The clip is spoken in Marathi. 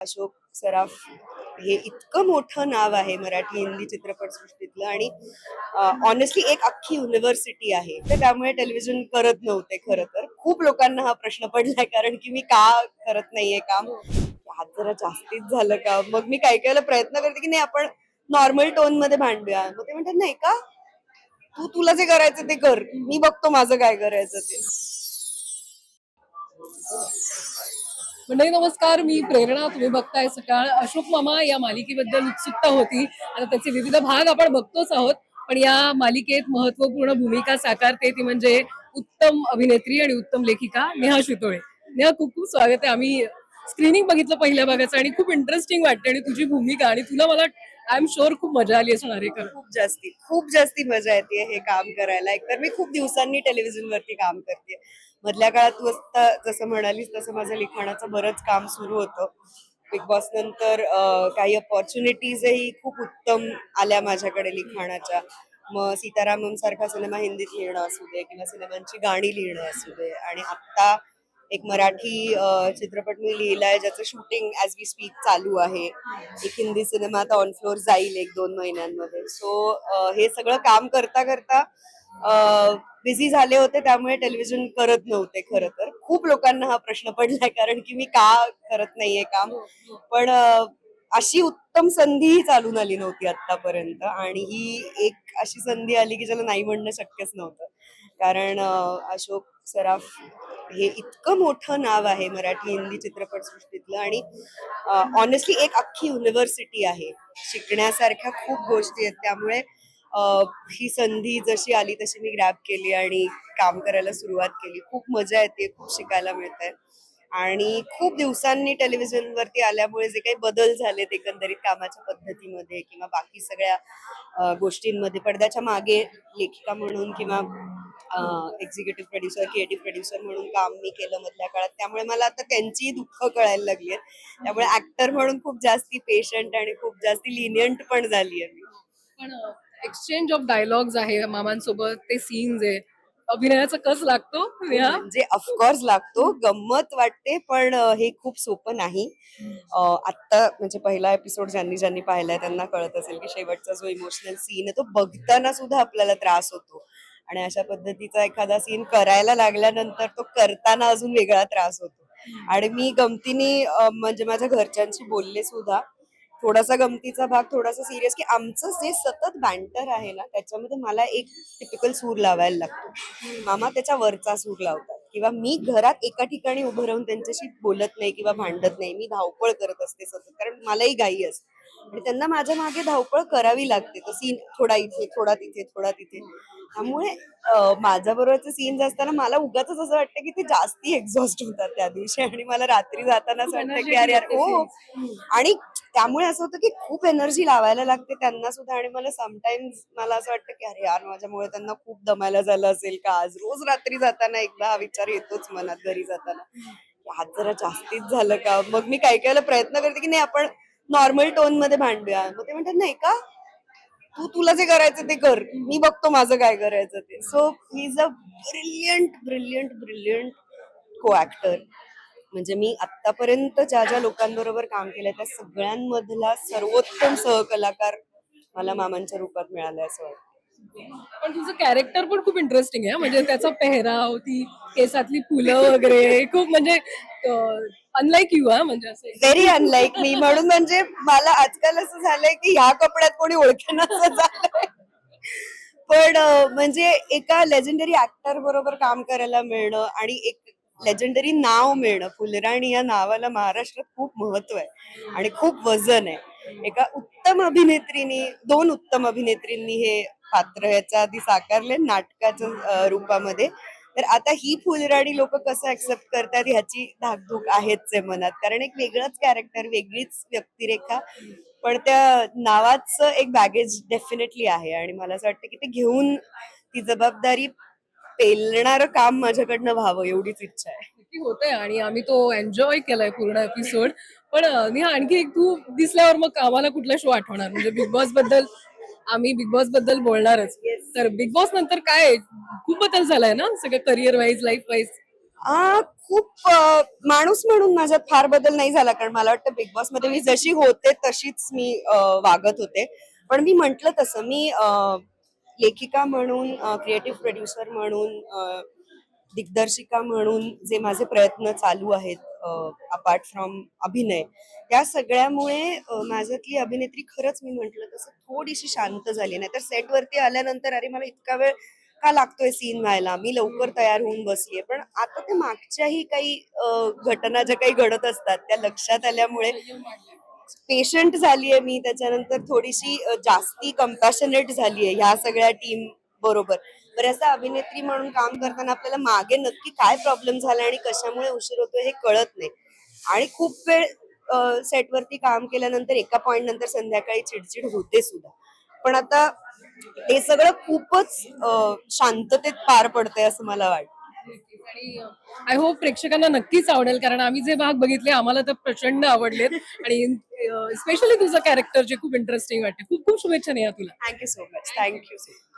अशोक सराफ हे इतकं मोठं नाव आहे मराठी हिंदी चित्रपटसृष्टीतलं आणि ऑनेस्टली एक अख्खी युनिव्हर्सिटी आहे. तर त्यामुळे टेलिव्हिजन करत नव्हते खरं तर. खूप लोकांना हा प्रश्न पडलाय कारण की मी का करत नाहीये काम? आज जरा जास्तीच झालं का मग मी काय कायला प्रयत्न करते की नाही आपण नॉर्मल टोनमध्ये भांडूया. मग ते म्हणतात नाही का? तू तुला जे करायचं ते कर. मी बघतो माझं काय करायचं ते. मंडळी नमस्कार. मी प्रेरणा तुम्ही बघताय सकाळ. अशोक मामा या मालिकेबद्दल उत्सुकता होती. आता त्याचे विविध भाग आपण बघतोच आहोत. पण या मालिकेत महत्त्वपूर्ण भूमिका साकारते ती म्हणजे उत्तम अभिनेत्री आणि उत्तम लेखिका नेहा शितोळे. नेहा खूप खूप स्वागत आहे. आम्ही स्क्रीनिंग बघितलं पहिल्या भागाचं आणि खूप इंटरेस्टिंग वाटते आणि तुझी भूमिका आणि तुला मला आय एम शुअर खूप मजा आली असणार आहे खूप जास्ती खूप जास्ती मजा येते हे काम करायला. एकतर मी खूप दिवसांनी टेलिव्हिजन वरती काम करते. मधल्या काळात तू जसं म्हणालीस तसं माझं लिखाणाचं बरंच काम सुरू होतं. बिग बॉस नंतर काही अपॉर्च्युनिटीजही खूप उत्तम आल्या माझ्याकडे लिखाणाच्या. मग सीतारामम सारखा सिनेमा हिंदीत लिहिणं असू दे किंवा सिनेमांची गाणी लिहिणं असू दे. आणि आत्ता एक मराठी चित्रपट मी लिहिलाय ज्याचं शूटिंग ऍज वी स्पीक चालू आहे. एक हिंदी सिनेमा आता ऑन फ्लोअर जाईल एक दोन महिन्यांमध्ये. सो हे सगळं काम करता करता बिझी झाले होते त्यामुळे टेलिव्हिजन करत नव्हते खरं तर. खूप लोकांना हा प्रश्न पडलाय कारण की मी का करत नाहीये काम? पण अशी उत्तम संधीही चालून आली नव्हती आतापर्यंत आणि ही एक अशी संधी आली की ज्याला नाही म्हणणं शक्यच नव्हतं. कारण अशोक सराफ हे इतकं मोठं नाव आहे मराठी हिंदी चित्रपटसृष्टीतलं आणि ऑनेस्टली एक अख्खी युनिव्हर्सिटी आहे. शिकण्यासारख्या खूप गोष्टी आहेत. त्यामुळे ही संधी जशी आली तशी मी ग्रॅब केली आणि काम करायला सुरुवात केली. खूप मजा येते खूप शिकायला मिळतंय. आणि खूप दिवसांनी टेलिव्हिजन वरती आल्यामुळे जे काही बदल झालेत एकंदरीत कामाच्या पद्धतीमध्ये किंवा बाकी सगळ्या गोष्टींमध्ये पडद्याच्या मागे लेखिका म्हणून किंवा एक्झिक्युटिव्ह प्रोड्युसर क्रिएटिव्ह प्रोड्युसर म्हणून काम मी केलं मधल्या काळात. त्यामुळे मला आता त्यांची दुःख कळायला लागली आहेत. त्यामुळे ऍक्टर म्हणून खूप जास्ती पेशंट आणि खूप जास्ती लिनियंट पण झाली आहे मी. पण एक्सचेंज ऑफ डायलॉग्स आहे मामांसोबत ते सीन्स आहे. अभिनयाचा कस लागतो म्हणजे ऑफकोर्स लागतो गंमत वाटते पण हे खूप सोपं नाही. अं, आत्ता म्हणजे पहिला एपिसोड ज्यांनी ज्यांनी पाहिलाय त्यांना कळत असेल की शेवटचा जो इमोशनल सीन आहे तो बघताना सुद्धा आपल्याला त्रास होतो. आणि अशा पद्धतीचा एखादा सीन करायला लागल्यानंतर तो करताना अजून वेगळा त्रास होतो. आणि मी गमतीने म्हणजे माझ्या घरच्यांशी बोलले सुद्धा. थोडासा गमतीचा भाग थोडासा सिरियस की आमचं जे सतत बँटर आहे ना त्याच्यामध्ये मला एक टिपिकल सूर लावायला लागतो. मामा त्याच्या वरचा सूर लावतात. किंवा मी घरात एका ठिकाणी उभं राहून त्यांच्याशी बोलत नाही किंवा भांडत नाही. मी धावपळ करत असते सतत. कारण मलाही घाई असते. आणि त्यांना माझ्या मागे धावपळ करावी लागते. तो सीन थोडा इथे थोडा तिथे थोडा तिथे. त्यामुळे माझ्या बरोबरचे सीन्स असताना मला उगाच असं वाटतं की ते जास्ती एक्झॉस्ट होतात त्या दिवशी. आणि मला रात्री जाताना असं वाटतं की अरे यार हो. आणि त्यामुळे असं होतं की खूप एनर्जी लावायला लागते त्यांना सुद्धा. आणि मला समटाइम्स मला असं वाटतं की अरे यार माझ्यामुळे त्यांना खूप दमायला झालं असेल का? आज रोज रात्री जाताना एकदा हा विचार येतोच मनात घरी जाताना. आज जरा जास्तीच झालं का? मग मी काय कायला प्रयत्न करते की नाही आपण नॉर्मल टोनमध्ये भांडूया. मग ते म्हणतात नाही का? तू तुला जे करायचं ते कर. मी बघतो माझं काय करायचं ते. So he is a brilliant brilliant brilliant co actor म्हणजे मी आतापर्यंत ज्या ज्या लोकांबरोबर काम केलंय त्या सगळ्यांमधला सर्वोत्तम सहकलाकार मला मामांच्या रूपात मिळालाय असं वाटतं. पण तुझं कॅरेक्टर पण खूप इंटरेस्टिंग आहे म्हणजे त्याचा पेहराव ती केसातली फुलं वगैरे खूप म्हणजे अनलाईक यू हा. म्हणजे असं व्हेरी अनलाईक मी म्हणून म्हणजे मला आजकाल असं झालंय की ह्या कपड्यात कोणी ओळखेना झालंय. पण म्हणजे एका लेजेंडरी ऍक्टर बरोबर काम करायला मिळणं आणि एक लेजेंडरी नाव मिळणं फुलराणी या नावाला महाराष्ट्रात खूप महत्त्व आहे आणि खूप वजन आहे. एका उत्तम अभिनेत्रीनी दोन उत्तम अभिनेत्रींनी हे पात्र याच्या आधी साकारले नाटकाच्या रूपामध्ये. तर आता ही फुलराणी लोक कसं ऍक्सेप्ट करतात ह्याची धाकधूक आहेच आहे मनात. कारण एक वेगळंच कॅरेक्टर वेगळीच व्यक्तिरेखा. पण त्या नावाचं एक बॅगेज डेफिनेटली आहे. आणि मला असं वाटतं की ते घेऊन ती जबाबदारी पेलणारं काम माझ्याकडनं व्हावं एवढीच इच्छा आहे. होत होतंय. आणि आम्ही तो एन्जॉय केलाय पूर्ण एपिसोड पण नेहा आणखी एक तू दिसल्यावर मग कामाला कुठला शो आठवणार? म्हणजे बिग बॉसबद्दल आम्ही बिग बॉसबद्दल बोलणारच. तर बिग बॉस नंतर काय? खूप बदल झालाय ना? सगळं करिअर वाईज लाईफ वाईज आ, खूप अ, माणूस म्हणून माझ्यात फार बदल नाही झाला कारण मला वाटतं बिग बॉसमध्ये मी जशी होते तशीच मी अ, वागत होते. पण मी म्हंटल तसं मी अ, लेखिका म्हणून क्रिएटिव्ह प्रोड्युसर म्हणून अ, दिग्दर्शिका म्हणून जे माझे प्रयत्न चालू आहेत अपार्ट फ्रॉम अभिनय. या सगळ्यामुळे माझ्यातली अभिनेत्री खरंच मी म्हंटल तसं थोडीशी शांत झाली नाही तर सेटवरती आल्यानंतर अरे मला इतका वेळ का लागतोय सीन व्हायला? मी लवकर तयार होऊन बसलीये पण आता ते मागच्याही काही घटना ज्या काही घडत असतात त्या लक्षात आल्यामुळे पेशंट झालीये मी. त्याच्यानंतर थोडीशी जास्ती कम्पॅशनेट झालीये ह्या सगळ्या टीम बरोबर. बऱ्याचदा अभिनेत्री म्हणून काम करताना आपल्याला मागे नक्की काय प्रॉब्लेम झाला आणि कशामुळे उशीर होतोय हे कळत नाही. आणि खूप वेळ सेटवरती काम केल्यानंतर एका पॉइंट नंतर संध्याकाळी चिडचिड होते सुद्धा. पण आता हे सगळं खूपच शांततेत पार पडतंय असं मला वाटतं. आणि आय होप प्रेक्षकांना नक्कीच आवडेल कारण आम्ही जे भाग बघितले आम्हाला तर प्रचंड आवडलेत. आणि स्पेशली तुझं कॅरेक्टर जे खूप इंटरेस्टिंग वाटते. खूप खूप शुभेच्छा नेहा तुला. Thank you so much thank you so much